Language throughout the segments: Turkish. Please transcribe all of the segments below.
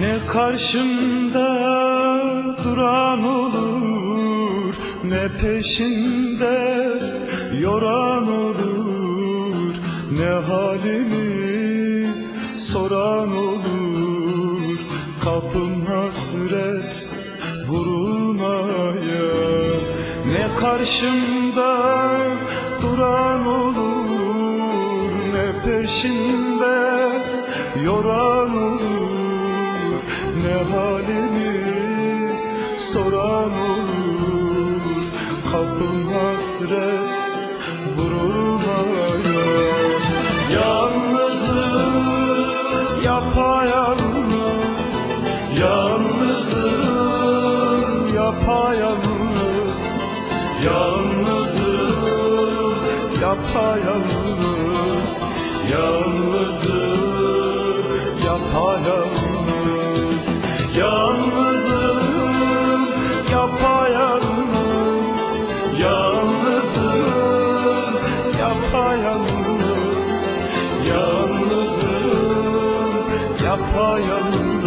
Ne karşımda duran olur Ne peşinde yoran olur Ne halimi soran olur. Kapım hasret vurulmaya Ne karşımda duran olur Ne peşinde yoran olur Ne halimi soran olur. Kapım hasret vurulmaya Yalnızım yapayalnız Yalnızım yapayalnız Yalnızım yapayalnız Yalnızım پایم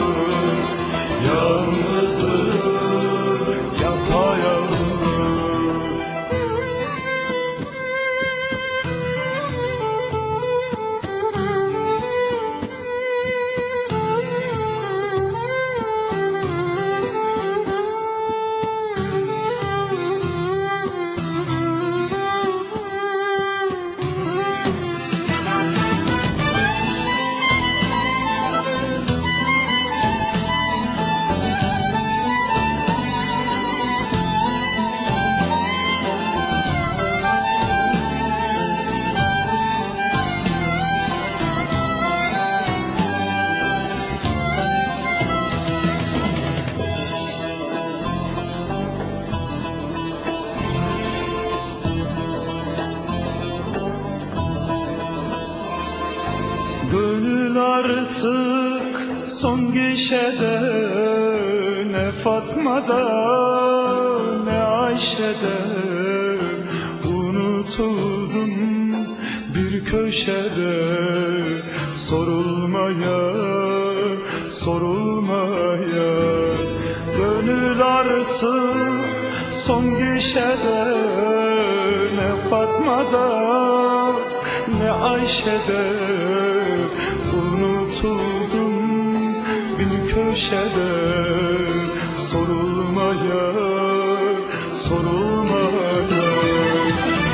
artık son gişede Ne Fatma'da ne Ayşe'de. Unutuldum bir köşede Sorulmaya, sorulmaya. Gönül artık son gişede Ne Fatma'da ne Ayşe'de Unutuldum bir köşede Sorulmaya, sorulmaya.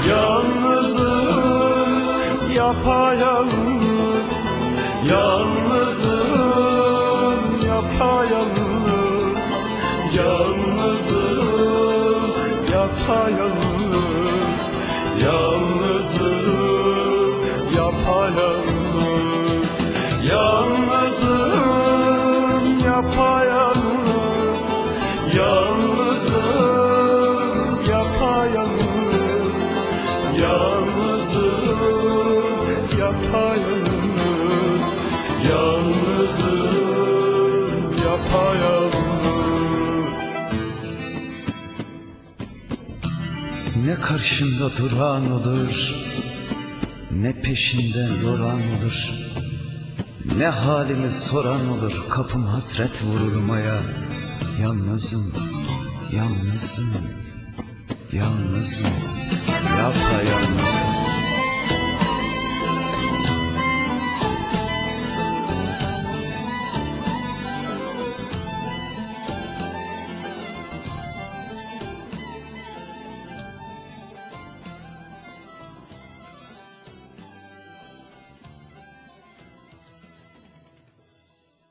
Yalnızım yapayalnız Yalnızım yapayalnız. Yalnızım yapayalnız Yalnızım Yalnızım yapayalnız. Yalnızım yapayalnız. Yalnızım yapayalnız. Yalnızım yapayalnız. Ne karşında duran olur Ne peşinden yoran olur Ne halimi soran olur Kapım hasret vurulmaya. Yalnızım Yalnızım Yalnızım. Yapayalnızım